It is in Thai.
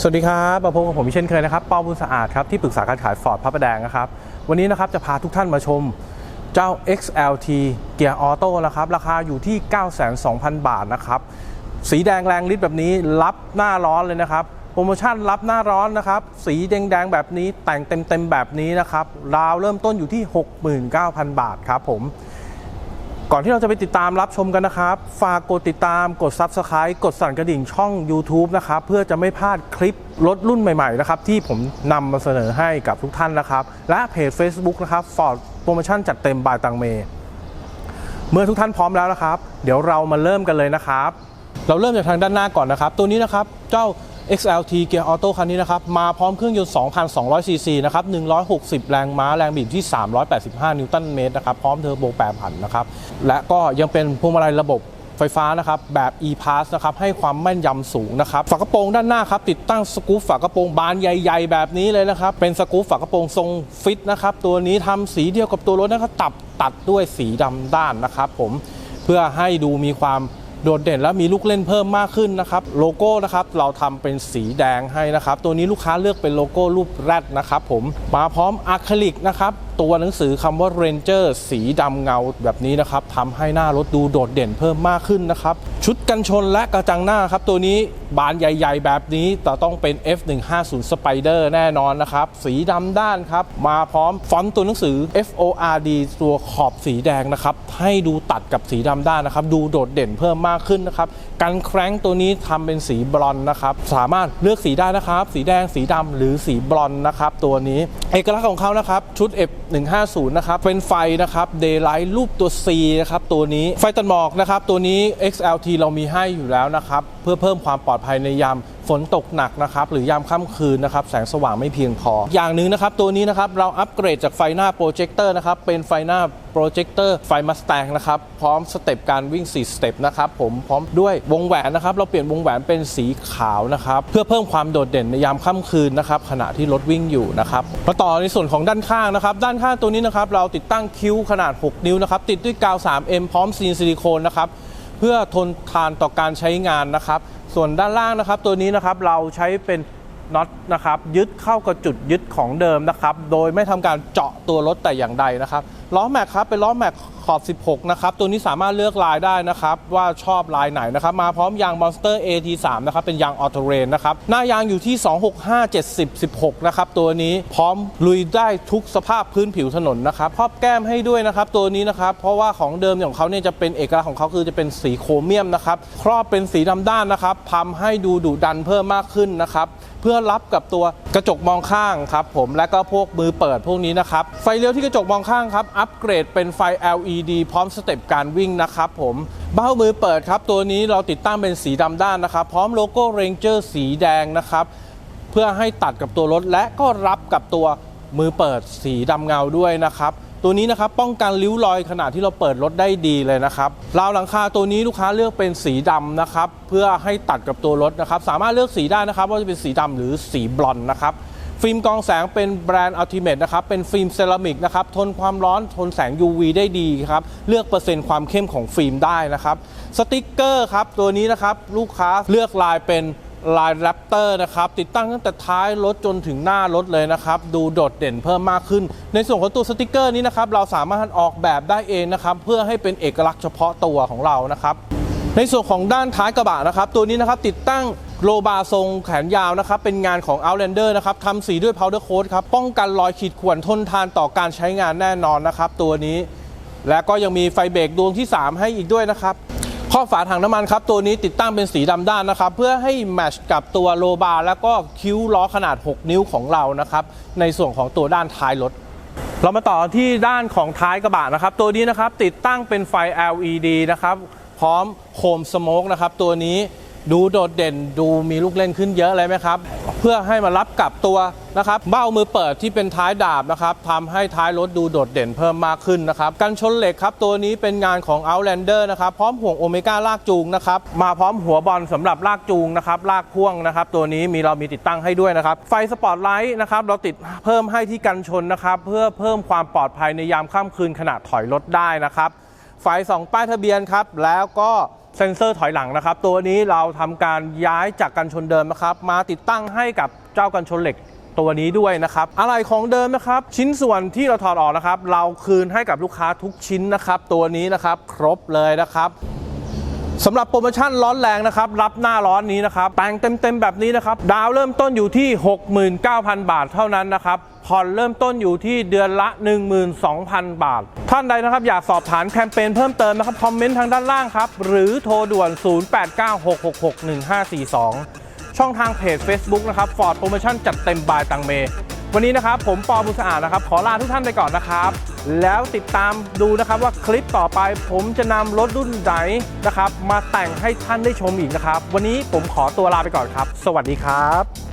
สวัสดีครับมาพบกับผมเช่นเคยนะครับเป้าบุญสะอาดครับที่ปรึกษาการขายฟอร์ดพระประแดงนะครับ วันนี้นะครับจะพาทุกท่านมาชมเจ้า XLT เกียร์ออโต้นะครับ ราคาอยู่ที่ 9,200,000บาทนะครับ สีแดงแรงฤทธิ์แบบนี้รับหน้าร้อนเลยนะครับโปรโมชั่นรับหน้าร้อนนะครับ สีแดงๆแบบนี้แต่งเต็มๆแบบนี้นะครับราวเริ่มต้นอยู่ที่ 69,000 บาทครับผม ก่อนที่เราจะไปติดตามรับชมกันนะครับ ฝากกดติดตามกด Subscribe กดสั่นกระดิ่งช่อง YouTube นะครับ เพื่อจะไม่พลาดคลิปรถรุ่นใหม่ๆนะครับ ที่ผมนำมาเสนอให้กับทุกท่านนะครับ และเพจ Facebook นะครับ Ford โปรโมชั่นจัดเต็มบายตังเม เมื่อทุกท่านพร้อมแล้วนะครับ เดี๋ยวเรามาเริ่มกันเลยนะครับ เราเริ่มจากทางด้านหน้าก่อนนะครับ ตัวนี้นะครับเจ้า XLT เกียร์ออโต้คันนี้นะครับ มาพร้อมเครื่องยนต์ 2,200 ซีซีนะครับ 160 แรงม้า แรงบิดที่ 385 นิวตันเมตรนะครับ พร้อมเทอร์โบแปรผันนะครับ และก็ยังเป็นพวงมาลัยระบบไฟฟ้านะครับ แบบ e-pass นะครับ ให้ความแม่นยำสูงนะครับ ฝากระโปรงด้านหน้าครับ ติดตั้งสกู๊ปฝากระโปรงบานใหญ่ ๆ แบบนี้เลยนะครับ เป็นสกู๊ปฝากระโปรงทรงฟิตนะครับ ตัวนี้ทำสีเดียวกับตัวรถนะครับ ตัดตัดด้วยสีดำด้านนะครับผม เพื่อให้ดูมีความ โดดเด่นและมีลูกเล่นเพิ่มมากขึ้นนะครับโลโก้นะครับเราทำเป็นสีแดงให้นะครับ ตัวนี้ลูกค้าเลือกเป็นโลโก้รูปแรดนะครับผมมาพร้อมอะคริลิกนะครับตัวหนังสือคำว่า Ranger สีดำเงาแบบนี้นะครับทำให้หน้ารถดูโดดเด่นเพิ่มมากขึ้นนะครับ ชุดกันชนและกระจังหน้าครับตัวนี้บานใหญ่ ๆ แบบนี้แต่ต้องเป็น F150 Spider แน่นอนนะครับ สีดำด้านครับ มาพร้อมฟอนต์ตัวหนังสือ FORD ตัวขอบสีแดงนะครับ ให้ดูตัดกับสีดำด้านนะครับ ดูโดดเด่นเพิ่มมากขึ้นนะครับกันแคร้งตัวนี้ทำเป็นสีบรอนนะครับ สามารถเลือกสีได้นะครับ สีแดงสีดำหรือสีบรอนนะครับ ตัวนี้ เอกลักษณ์ของเขานะครับ ชุด F150 นะครับเป็นไฟนะครับ Daylight รูปตัว C นะครับตัวนี้ไฟตัดหมอกนะครับตัวนี้ XLT เรามีให้อยู่แล้วนะครับ เพื่อเพิ่มความปลอดภัยในยามฝนตกหนักนะครับ หรือยามค่ำคืนนะครับ แสงสว่างไม่เพียงพอ อย่างหนึ่งนะครับ ตัวนี้นะครับ เราอัปเกรดจากไฟหน้าโปรเจคเตอร์นะครับ เป็นไฟหน้าโปรเจคเตอร์ไฟมัสแตงนะครับ พร้อมสเต็ปการวิ่ง 4 สเต็ปนะครับผมพร้อมด้วยวงแหวนนะครับ เราเปลี่ยนวงแหวนเป็นสีขาวนะครับ เพื่อเพิ่มความโดดเด่นในยามค่ำคืนนะครับขณะที่รถวิ่งอยู่นะครับมาต่อในส่วนของด้านข้างนะครับ ด้านข้างตัวนี้นะครับเราติดตั้งคิ้วขนาด 6 นิ้วนะครับติดด้วยกาว 3M พร้อมซีนซิลิโคนนะครับ พื่อทนทานต่อการใช้งานนะครับ ส่วนด้านล่างนะครับ ตัวนี้นะครับเราใช้เป็นน็อตนะครับยึดเข้ากับจุดยึดของเดิมนะครับ โดยไม่ทำการเจาะตัวรถแต่อย่างใดนะครับ ล้อแม็กครับเป็นล้อแม็กขอบ 16 นะครับ ตัวนี้สามารถเลือกลายได้นะครับ ว่าชอบลายไหนนะครับ มาพร้อมยาง Monster AT3 นะครับ เป็นยางออโตเรนนะครับ หน้ายางอยู่ที่ 265 70 16 นะครับ ตัวนี้พร้อมลุยได้ทุกสภาพพื้นผิวถนนนะครับครอบแก้มให้ด้วยนะครับ ตัวนี้นะครับ เพราะว่าของเดิมของเขาเนี่ยจะเป็นเอกลักษณ์ของเขาคือจะเป็นสีโครเมียมนะครับ ครอบเป็นสีดำด้านนะครับทำให้ดูดุดันเพิ่มมากขึ้นนะครับ เพื่อรับกับตัว กระจกมองข้างครับผมและก็พวกมือเปิดพวกนี้นะครับ ไฟเลี้ยวที่กระจกมองข้างครับ อัปเกรดเป็นไฟ LED พร้อมสเต็ปการวิ่งนะครับผมเบ้ามือเปิดครับ ตัวนี้เราติดตั้งเป็นสีดำด้านนะครับ พร้อมโลโก้ Ranger สีแดงนะครับ เพื่อให้ตัดกับตัวรถและก็รับกับตัวมือเปิดสีดำเงาด้วยนะครับ ตัวนี้นะครับป้องกันริ้วรอยขณะที่เราเปิดรถได้ดีเลยนะครับราวหลังคาตัวนี้ลูกค้าเลือกเป็นสีดำนะครับเพื่อให้ตัดกับตัวรถนะครับสามารถเลือกสีได้นะครับว่าจะเป็นสีดำหรือสีบลอนด์นะครับฟิล์มกองแสงเป็นแบรนด์อัลติเมทนะครับ เป็นฟิล์มเซรามิกนะครับ ทนความร้อน ทนแสง UV ได้ดีครับ เลือกเปอร์เซ็นต์ความเข้มของฟิล์มได้นะครับ สติกเกอร์ครับ ตัวนี้นะครับ ลูกค้าเลือกลายเป็น ลายแรปเตอร์นะครับติดตั้งตั้งแต่ท้ายรถจนถึงหน้ารถเลยนะครับ ดูโดดเด่นเพิ่มมากขึ้น ในส่วนของตัวสติกเกอร์นี้นะครับ เราสามารถออกแบบได้เองนะครับ เพื่อให้เป็นเอกลักษณ์เฉพาะตัวของเรานะครับ ในส่วนของด้านท้ายกระบะนะครับ ตัวนี้นะครับติดตั้งโลบาร์ทรงแขนยาวนะครับ เป็นงานของ Outlander นะครับทำสีด้วย powder coat ครับป้องกันรอยขีดข่วนทนทานต่อการใช้งานแน่นอนนะครับ ตัวนี้ และก็ยังมีไฟเบรกดวงที่ 3 ให้อีกด้วยนะครับ ข้อฝาถังน้ำมันครับ ตัวนี้ติดตั้งเป็นสีดำด้านนะครับ เพื่อให้แมชกับตัวโลบาร์แล้วก็คิ้วล้อขนาด 6 นิ้วของเรานะครับ ในส่วนของตัวด้านท้ายรถเรามาต่อที่ด้านของท้ายกระบะนะครับ ตัวนี้นะครับติดตั้งเป็นไฟ LED นะครับ พร้อมโคมสโมกนะครับ ตัวนี้ ดูโดดเด่นดูมีลูกเล่นขึ้นเยอะเลยไหมครับ เพื่อให้มารับกับตัวนะครับเบ้ามือเปิดที่เป็นท้ายดาบนะครับทำให้ท้ายรถดูโดดเด่นเพิ่มมากขึ้นนะครับกันชนเหล็กครับตัวนี้เป็นงานของ Outlander นะครับพร้อมห่วงโอเมก้าลากจูงนะครับมาพร้อมหัวบอลสำหรับลากจูงนะครับลากพ่วงนะครับตัวนี้มีเรามีติดตั้งให้ด้วยนะครับไฟสปอตไลท์นะครับเราติดเพิ่มให้ที่กันชนนะครับเพื่อเพิ่มความปลอดภัยในยามค่ำคืนขณะถอยรถได้นะครับไฟสองป้ายทะเบียนครับแล้วก็ เซ็นเซอร์ถอยหลังนะครับ ตัวนี้เราทำการย้ายจากกันชนเดิมนะครับ มาติดตั้งให้กับเจ้ากันชนเหล็กตัวนี้ด้วยนะครับ อะไรของเดิมนะครับ ชิ้นส่วนที่เราถอดออกนะครับ เราคืนให้กับลูกค้าทุกชิ้นนะครับ ตัวนี้นะครับ ครบเลยนะครับ สำหรับโปรโมชั่นร้อนแรงนะครับ รับหน้าร้อนนี้นะครับแต่งเต็มๆแบบนี้นะครับ ดาวเริ่มต้นอยู่ที่ 69,000 บาทเท่านั้นนะครับผ่อนเริ่มต้นอยู่ที่เดือนละ 12,000 บาท ท่านใดนะครับอยากสอบถามแคมเปญเพิ่มเติมนะครับ คอมเมนต์ทางด้านล่างครับ หรือโทรด่วน 0896661542 ช่องทางเพจ Facebook นะครับ Ford Promotion จัดเต็มบายตังเม วันนี้นะครับผมปอบุญสะอานะครับ ขอลาทุกท่านไปก่อนนะครับ แล้วติดตามดูนะครับว่าคลิปต่อไปผมจะนำรถรุ่นไหนนะครับ มาแต่งให้ท่านได้ชมอีกนะครับ วันนี้ผมขอตัวลาไปก่อนครับ สวัสดีครับ